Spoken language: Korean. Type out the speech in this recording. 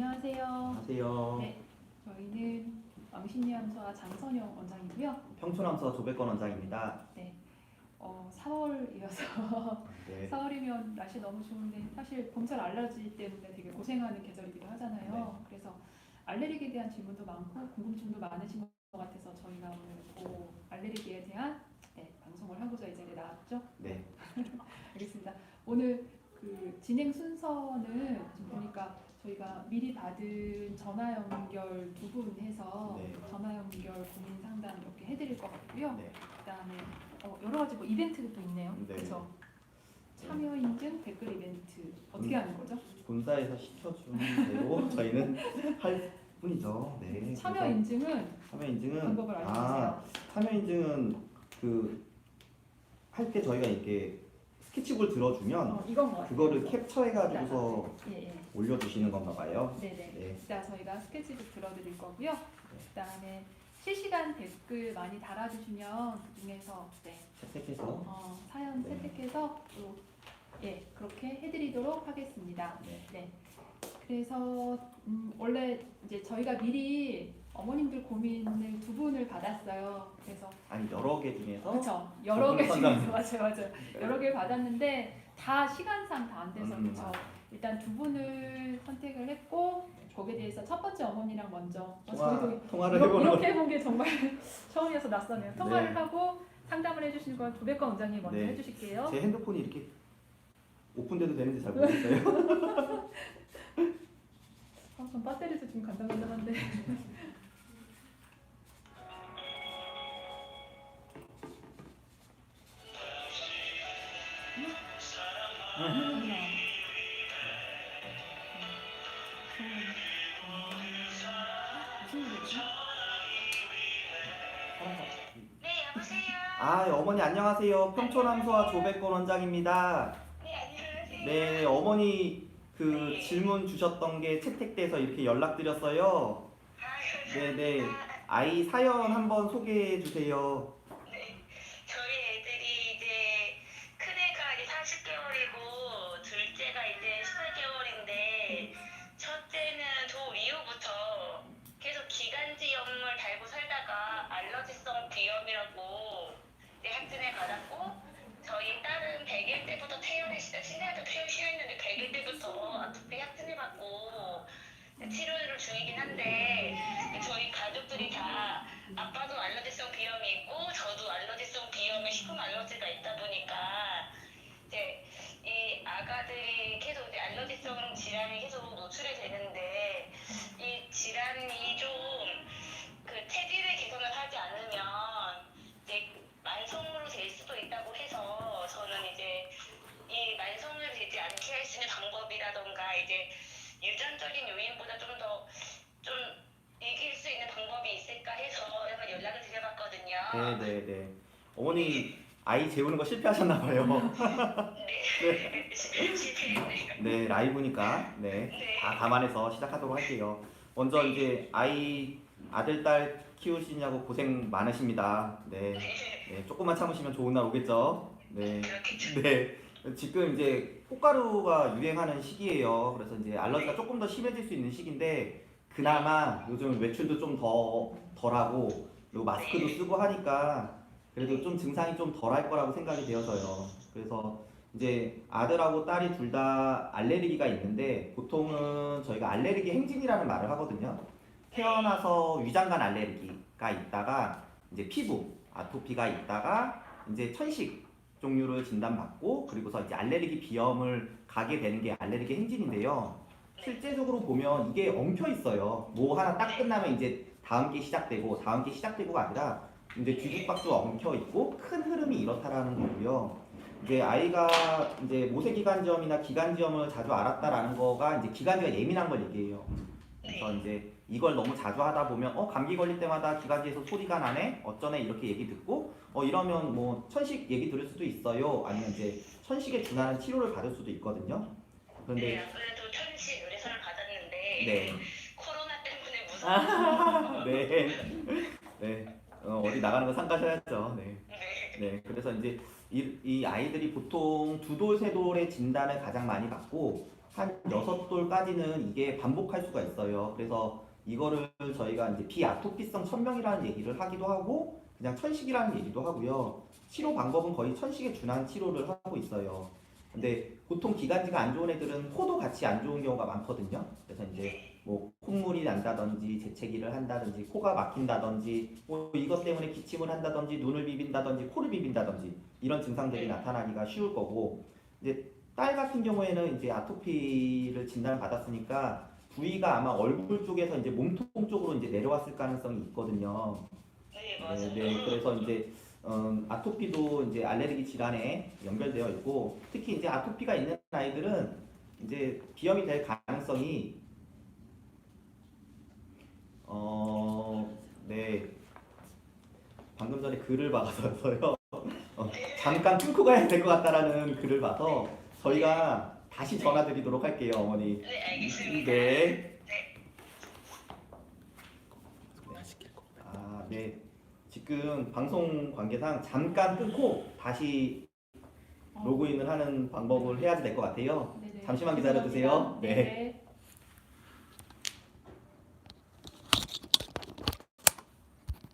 안녕하세요. 안녕하세요. 네. 저희는 왕신리암소와 장선영 원장이고요. 평촌암서 조백권 원장입니다. 어, 4월이어서 네. 4월이면 날씨 너무 좋은데 사실 봄철 알러지 때문에 되게 고생하는 계절이기도 하잖아요. 네. 그래서 알레르기에 대한 질문도 많고 궁금증도 많으신 것 같아서 저희가 오늘 그 알레르기에 대한 네, 방송을 하고자 이 자리에 나왔죠. 네. 알겠습니다. 오늘 그 진행 순서는 지금 보니까 저희가 미리 받은 전화 연결 두 분 해서 네. 전화 연결 고민 상담 이렇게 해드릴 것 같고요. 네. 그다음에 어, 여러 가지 뭐 이벤트도 있네요. 네. 그렇죠. 참여 인증 댓글 이벤트 어떻게 음. 하는 거죠? 본사에서 시켜준 대로 저희는 할 뿐이죠. 네. 참여 그래서 인증은 참여 인증은 방법을 아 알려주세요. 참여 인증은 그 할 때 저희가 이렇게 스케치북을 들어주면 어, 이건 거 같아요. 그거를 캡처해가지고서 예, 예. 올려주시는 건가 봐요. 네네. 네. 이따 저희가 스케치북 들어드릴 거고요. 그다음에 실시간 댓글 많이 달아주시면 그 중에서 네, 채택해서 어, 사연 네. 채택해서 또 예, 그렇게 해드리도록 하겠습니다. 네. 네. 그래서 음, 원래 이제 저희가 미리 어머님들 고민을 두 분을 받았어요. 그래서 아니 여러 개 중에서 그렇죠. 여러 개 중에서 맞아요, 맞아요. 여러 개 받았는데 다 시간상 다 안 돼서 음, 그렇죠. 일단 두 분을 선택을 했고 거기에 대해서 첫 번째 어머니랑 먼저 어, 저희도 통화, 통화를 이렇게, 해보는 이렇게 해본 게 정말 처음이어서 낯서네요. 통화를 네. 하고 상담을 해주시는 건 조백관 원장님 먼저 네. 해주실게요. 제 핸드폰이 이렇게 오픈돼도 되는지 잘 모르겠어요. 아, 전 배터리도 지금 간당간당한데. 네. 아 어머니 안녕하세요. 평촌함소와 조백권 원장입니다. 네, 안녕하세요. 네 어머니 그 질문 주셨던 게 채택돼서 이렇게 연락드렸어요. 네네 감사합니다. 아이 사연 한번 소개해 주세요. 비염이라고 이제 확진을 받았고 저희 딸은 100일 때부터 퇴원을 시작 신생아도 퇴원 시작했는데 100일 때부터 아토피 확진을 받고 치료를 중이긴 한데 저희 가족들이 다 아빠도 알러지성 비염이 있고 저도 알러지성 비염에 식품 알러지가 있다 보니까 네 네 네 어머니 아이 재우는 거 실패하셨나 봐요. 네. 네 라이브니까 네. 네. 다 감안해서 시작하도록 할게요. 먼저 이제 아이 아들 딸 키우시냐고 고생 많으십니다. 네. 네. 네, 조금만 참으시면 좋은 날 오겠죠. 네. 네. 지금 이제 꽃가루가 유행하는 시기예요. 그래서 이제 알러지가 조금 더 심해질 수 있는 시기인데 그나마 요즘 외출도 좀 더 덜하고 그리고 마스크도 쓰고 하니까 그래도 좀 증상이 좀 덜할 거라고 생각이 되어서요. 그래서 이제 아들하고 딸이 둘 다 알레르기가 있는데 보통은 저희가 알레르기 행진이라는 말을 하거든요. 태어나서 위장관 알레르기가 있다가 이제 피부 아토피가 있다가 이제 천식 종류를 진단받고 그리고서 이제 알레르기 비염을 가게 되는 게 알레르기 행진인데요. 실제적으로 보면 이게 엉켜 있어요. 뭐 하나 딱 끝나면 이제 다음 게 시작되고 다음 게 시작되고가 아니라 이제 뒤죽박죽 엉켜 있고 큰 흐름이 이렇다라는 거고요. 이제 아이가 이제 모세기관지염이나 기관지염을 자주 앓았다라는 거가 이제 기관지가 예민한 걸 얘기해요. 그래서 이제 이걸 너무 자주 하다 보면 어 감기 걸릴 때마다 기관지에서 소리가 나네 어쩌네 이렇게 얘기 듣고 어 이러면 뭐 천식 얘기 들을 수도 있어요 아니면 이제 천식에 준하는 치료를 받을 수도 있거든요. 네, 그런데 안 그래도 천식 의뢰서를 받았는데 네, 네, 네, 어, 어디 나가는 거 삼가셔야죠. 네. 네. 네, 그래서 이제 이, 이 아이들이 보통 두 돌, 세 돌의 진단을 가장 많이 받고 한 여섯 돌까지는 이게 반복할 수가 있어요. 그래서 이거를 저희가 이제 비아토피성 천명이라는 얘기를 하기도 하고 그냥 천식이라는 얘기도 하고요. 치료 방법은 거의 천식에 준한 치료를 하고 있어요. 근데 보통 기관지가 안 좋은 애들은 코도 같이 안 좋은 경우가 많거든요. 그래서 이제 뭐 콧물이 난다든지 재채기를 한다든지 코가 막힌다든지 뭐 이것 때문에 기침을 한다든지 눈을 비빈다든지 코를 비빈다든지 이런 증상들이 나타나기가 쉬울 거고 이제 딸 같은 경우에는 이제 아토피를 진단을 받았으니까 부위가 아마 얼굴 쪽에서 이제 몸통 쪽으로 이제 내려왔을 가능성이 있거든요. 네, 네, 맞아요. 네. 그래서 이제 음, 아토피도 이제 알레르기 질환에 연결되어 있고 특히 이제 아토피가 있는 아이들은 이제 비염이 될 가능성이 어, 네. 방금 전에 글을 봐서요. 어, 잠깐 끊고 가야 될 것 같다라는 글을 봐서 저희가 다시 전화드리도록 할게요, 어머니. 네, 알겠습니다. 네. 아, 네. 지금 방송 관계상 잠깐 끊고 다시 어, 로그인을 하는 방법을 해야 될 것 같아요. 네네. 잠시만 기다려 주세요. 죄송합니다. 네. 네.